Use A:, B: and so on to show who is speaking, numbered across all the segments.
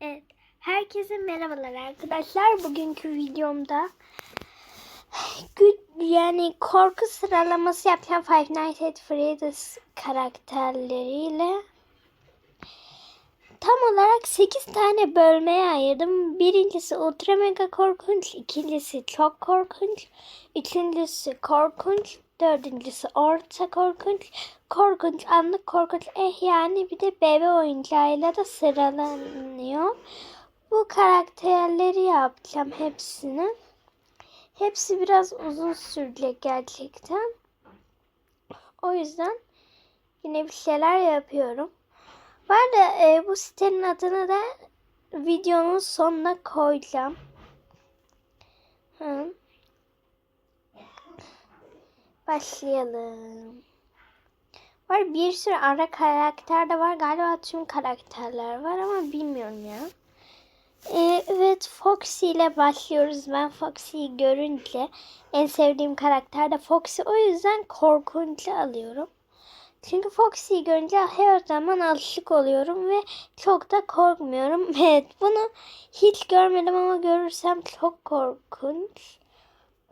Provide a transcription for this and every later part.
A: Evet. Herkese merhabalar arkadaşlar. Bugünkü videomda yani korku sıralaması yapacağım Five Nights at Freddy's karakterleriyle. Tam olarak 8 tane bölmeye ayırdım. Birincisi ultra mega korkunç, ikincisi çok korkunç, üçüncüsü korkunç, dördüncüsü orta korkunç, korkunç, anlık korkunç, eh yani bir de bebe oyuncağıyla da sıralanıyor. Bu karakterleri yapacağım hepsini. Hepsi biraz uzun sürecek gerçekten. O yüzden yine bir şeyler yapıyorum. Bu arada e, bu sitenin adını da videonun sonuna koyacağım. Hı. Başlayalım. Var bir sürü ara karakter de var. Galiba tüm karakterler var ama bilmiyorum ya. Ee, evet Foxy ile başlıyoruz. Ben Foxy'yi görünce en sevdiğim karakter de Foxy. O yüzden korkuncu alıyorum. Çünkü Foxy'yi görünce her zaman alışık oluyorum ve çok da korkmuyorum. Evet bunu hiç görmedim ama görürsem çok korkunç.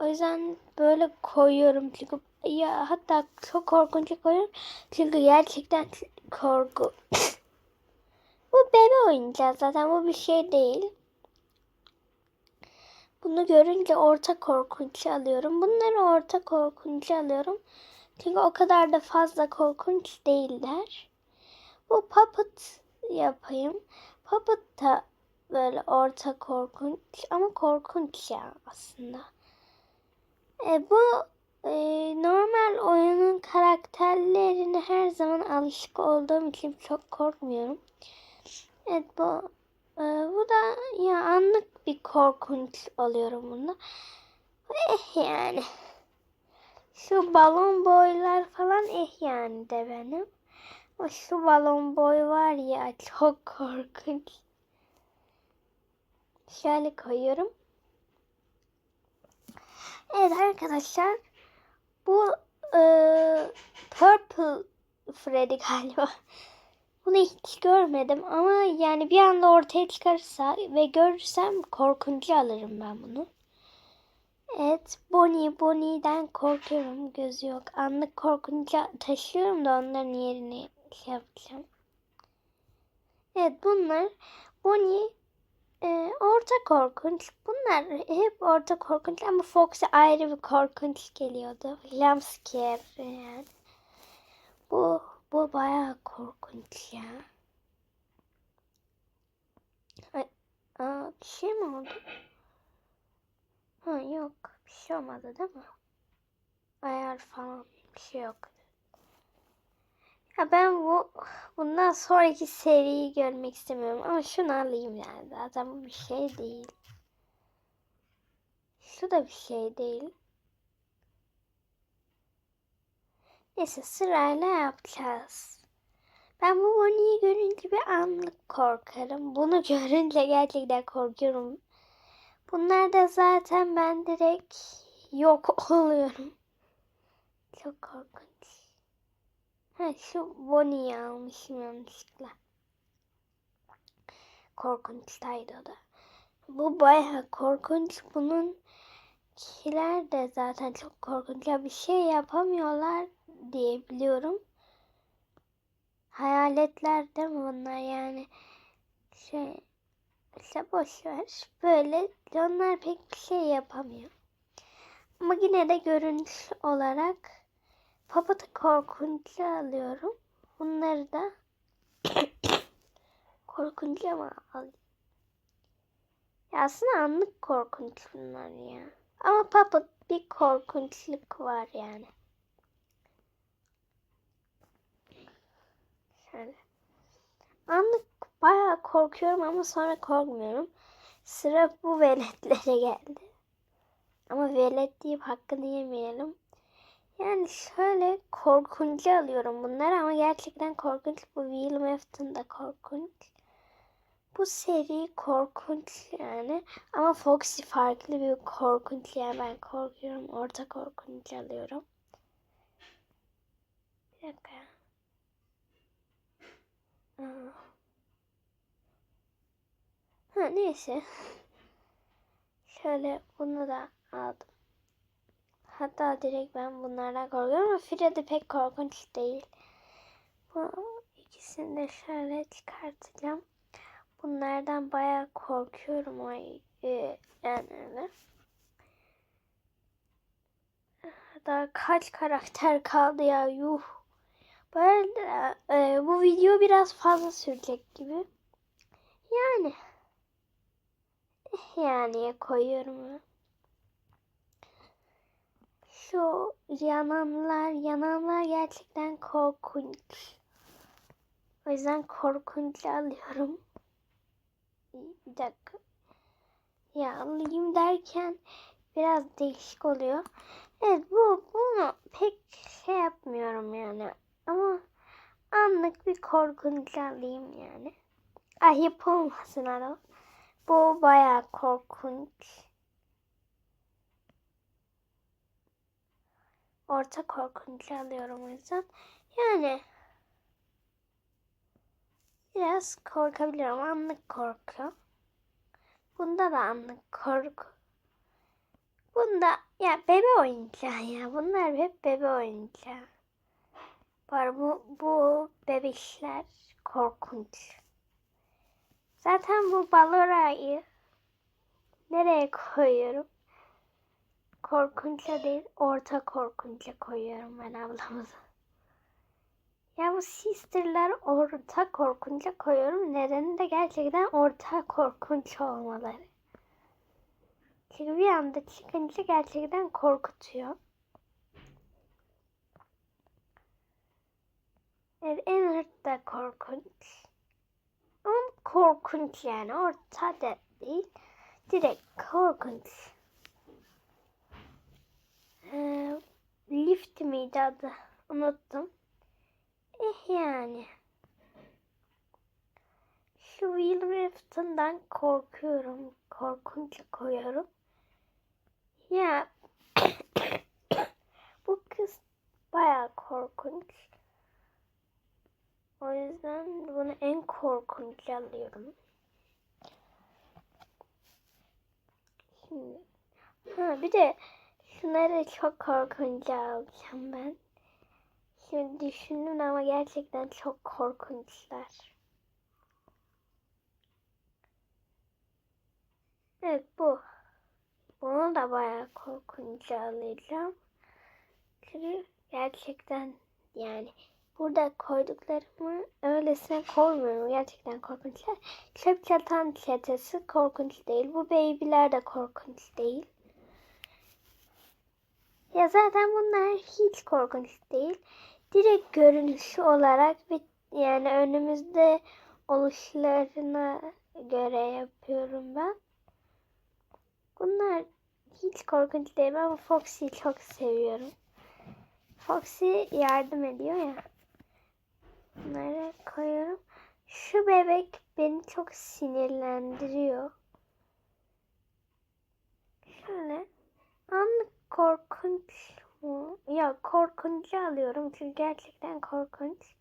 A: O yüzden böyle koyuyorum çünkü ya hatta çok korkunç koyuyorum. Çünkü gerçekten korku. bu bebe oyuncağı zaten bu bir şey değil. Bunu görünce orta korkunç alıyorum. Bunları orta korkunç alıyorum. Çünkü o kadar da fazla korkunç değiller. Bu puppet yapayım. Puppet da böyle orta korkunç ama korkunç ya aslında. E, bu e, normal oyunun karakterlerine her zaman alışık olduğum için çok korkmuyorum. Evet bu e, bu da ya anlık bir korkunç oluyorum bunda. Eh yani. Şu balon boylar falan eh yani de benim. O şu balon boy var ya çok korkunç. Şöyle koyuyorum. Evet arkadaşlar. Bu e, Purple Freddy galiba. Bunu hiç görmedim ama yani bir anda ortaya çıkarsa ve görürsem korkuncu alırım ben bunu. Evet, Bonnie, Bonnie'den korkuyorum. Gözü yok. Anlık korkunca taşıyorum da onların yerine şey yapacağım. Evet, bunlar Bonnie e, orta korkunç. Bunlar hep orta korkunç ama Fox'a ayrı bir korkunç geliyordu. Jumpscare yani. Bu, bu bayağı korkunç ya. Ay, aa, bir şey mi oldu? Ha yok. Bir şey olmadı değil mi? Ayar falan bir şey yok. Ya ben bu bundan sonraki seriyi görmek istemiyorum ama şunu alayım yani zaten bu bir şey değil. Şu da bir şey değil. Neyse sırayla yapacağız. Ben bu Bonnie'yi görünce bir anlık korkarım. Bunu görünce gerçekten korkuyorum. Bunlar da zaten ben direkt yok oluyorum. Çok korkunç. Şu Bonnie'yi almışım yanlışlıkla. Korkunçtaydı o da. Bu bayağı korkunç. Bunun kiler de zaten çok korkunç. Ya bir şey yapamıyorlar diye biliyorum. Hayaletler değil mi bunlar yani? Şey işte boş ver. Böyle onlar pek bir şey yapamıyor. Ama yine de görünüş olarak Papatı korkuncu alıyorum. Bunları da korkuncu ama alayım. Ya aslında anlık korkunç bunlar ya. Ama papat bir korkunçluk var yani. Şöyle. Anlık bayağı korkuyorum ama sonra korkmuyorum. Sıra bu veletlere geldi. Ama velet deyip hakkını yemeyelim. Yani şöyle korkuncu alıyorum bunları ama gerçekten korkunç. Bu Will Afton da korkunç. Bu seri korkunç yani. Ama Foxy farklı bir korkunç yani ben korkuyorum. Orta korkunç alıyorum. Bir dakika. Aa. neyse. Şöyle bunu da aldım. Hatta direkt ben bunlardan korkuyorum ama Freddy pek korkunç değil. Bu ikisini de şöyle çıkartacağım. Bunlardan bayağı korkuyorum o e, yani öyle. Daha kaç karakter kaldı ya yuh. Böyle e, bu video biraz fazla sürecek gibi. Yani yani koyuyorum. Şu yananlar, yananlar gerçekten korkunç. O yüzden korkunç alıyorum. Bir dakika. Ya alayım derken biraz değişik oluyor. Evet bu bunu pek şey yapmıyorum yani. Ama anlık bir korkunç alayım yani. Ayıp olmasın ama. Bu bayağı korkunç. Orta korkunç alıyorum o yüzden. Yani biraz korkabiliyorum. Anlık korku. Bunda da anlık korku. Bunda ya bebe oyuncağı ya. Bunlar hep bebe oyuncağı. Var bu bu bebişler korkunç. Zaten bu balorayı nereye koyuyorum? Korkunça değil, orta korkunça koyuyorum ben ablamızı. Ya bu sisterler orta korkunca koyuyorum. Nedeni de gerçekten orta korkunç olmaları. Çünkü bir anda çıkınca gerçekten korkutuyor. Evet, en orta korkunç. Ama korkunç yani. Orta da değil. Direkt korkunç. Ee, lift miydi adı? Unuttum. Eh yani. Şu Will Rift'ından korkuyorum. Korkunç koyuyorum. Ya bu kız bayağı korkunç. O yüzden bunu en korkunç alıyorum. Şimdi ha bir de şunları çok korkunç alacağım ben. Şimdi düşündüm ama gerçekten çok korkunçlar. Evet bu. Bunu da bayağı korkunç alacağım. Çünkü gerçekten yani burada koyduklarımı öylesine koymuyorum. Gerçekten korkunçlar. Çöp çatan çetesi korkunç değil. Bu baby'ler de korkunç değil. Ya zaten bunlar hiç korkunç değil. Direkt görünüş olarak bir yani önümüzde oluşlarına göre yapıyorum ben. Bunlar hiç korkunç değil ama Foxy'yi çok seviyorum. Foxy yardım ediyor ya. Bunları koyuyorum. Şu bebek beni çok sinirlendiriyor. Şöyle korkunç mu? Ya korkuncu alıyorum çünkü gerçekten korkunç.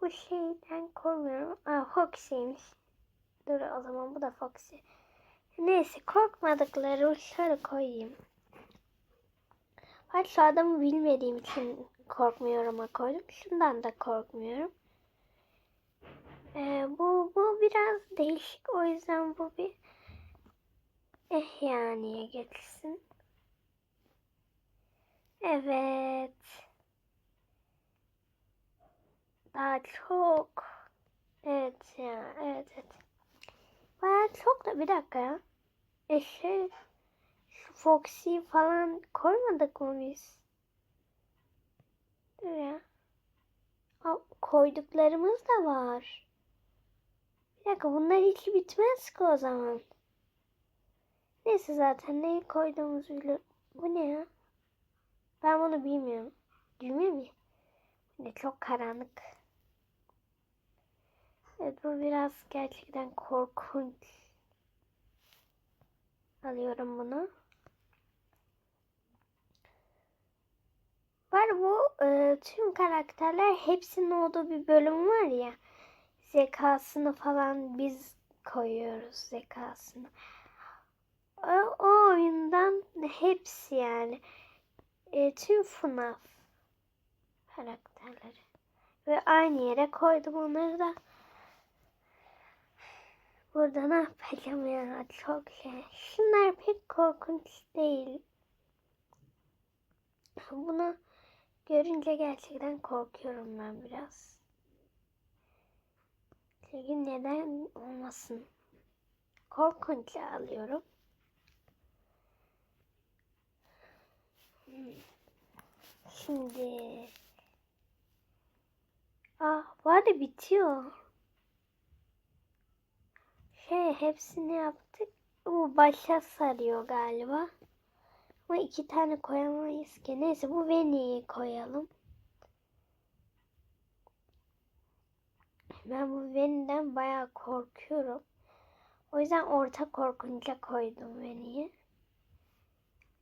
A: Bu şeyden korkmuyorum. Aa Foxy'ymiş. Dur o zaman bu da Foxy. Neyse korkmadıkları şöyle koyayım. Ben şu adamı bilmediğim için korkmuyorum koydum. Şundan da korkmuyorum. Ee, bu, bu biraz değişik. O yüzden bu bir eh yaniye geçsin. Evet. Daha çok. Evet ya. Evet evet. Baya çok da bir dakika ya. E şey Foxy falan koymadık mı biz? Dur ya. Aa, koyduklarımız da var. Bir dakika bunlar hiç bitmez ki o zaman. Neyse zaten neyi koyduğumuzu biliyorum. Bu ne ya? Ben bunu bilmiyorum. Bilmiyor muyum? Ne çok karanlık. Evet bu biraz gerçekten korkunç. Alıyorum bunu. Var bu e, tüm karakterler hepsinin olduğu bir bölüm var ya. Zekasını falan biz koyuyoruz zekasını. O, o oyundan hepsi yani. E, tüm FNAF karakterleri. Ve aynı yere koydum onları da. Burada ne yapacağım ya çok şey. Şunlar pek korkunç değil. Bunu görünce gerçekten korkuyorum ben biraz. Çünkü neden olmasın? Korkunç alıyorum. Şimdi Ah var da bitiyor. Şey hepsini yaptık. Bu başa sarıyor galiba. Ama iki tane koyamayız ki. Neyse bu Veni'yi koyalım. Ben bu Veni'den bayağı korkuyorum. O yüzden orta korkunca koydum Veni'yi.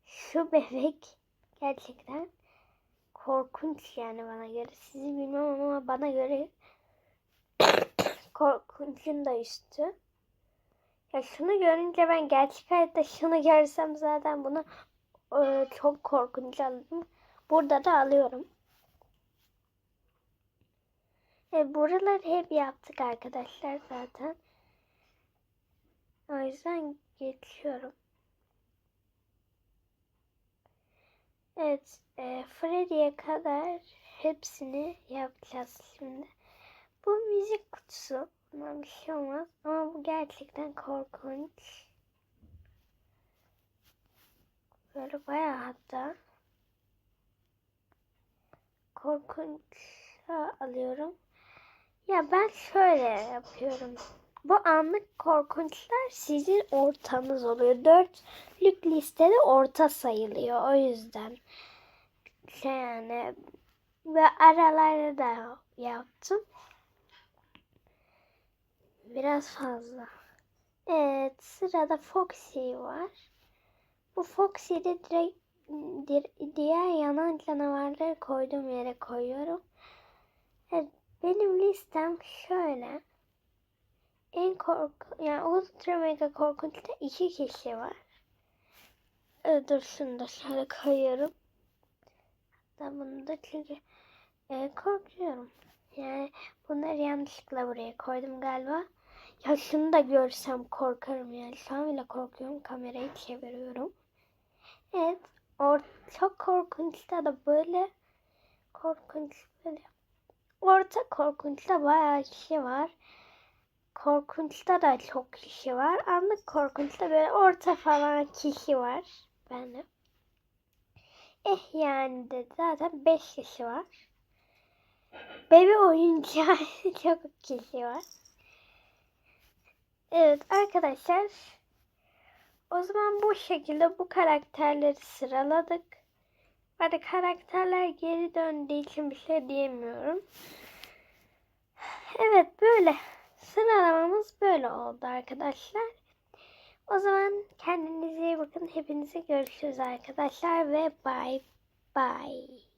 A: Şu bebek gerçekten korkunç yani bana göre. Sizi bilmem ama bana göre korkuncun da üstü. Ya şunu görünce ben gerçek hayatta şunu görsem zaten bunu e, çok korkunç aldım. Burada da alıyorum. E, buraları hep yaptık arkadaşlar zaten. O yüzden geçiyorum. Evet, e, Freddy'ye kadar hepsini yapacağız şimdi. Bu müzik kutusu. Buna bir şey olmaz ama bu gerçekten korkunç. Böyle bayağı hatta korkunç alıyorum. Ya ben şöyle yapıyorum. Bu anlık korkunçlar sizin ortanız oluyor. Dörtlük listede orta sayılıyor. O yüzden şey yani ve araları da yaptım. Biraz fazla. Evet sırada Foxy var. Bu Foxy'de direkt di- diğer yanan canavarları koyduğum yere koyuyorum. Evet, benim listem şöyle. En korku yani ultra mega korkunçta iki kişi var. Ee, dur şunu da şöyle koyuyorum. Hatta bunu da çünkü e, korkuyorum. Yani bunları yanlışlıkla buraya koydum galiba. Ya şunu da görsem korkarım yani. Şu an bile korkuyorum. Kamerayı çeviriyorum. Evet. Or çok korkunçta da böyle korkunç böyle. Orta korkunçta bayağı kişi var. Korkunçta da çok kişi var. Anlık korkunçta böyle orta falan kişi var. Benim. Eh yani de zaten 5 kişi var. Bebe oyuncağı çok kişi var. Evet arkadaşlar. O zaman bu şekilde bu karakterleri sıraladık. Hadi karakterler geri döndüğü için bir şey diyemiyorum. Evet böyle sıralamamız böyle oldu arkadaşlar. O zaman kendinize iyi bakın. Hepinize görüşürüz arkadaşlar ve bye bye.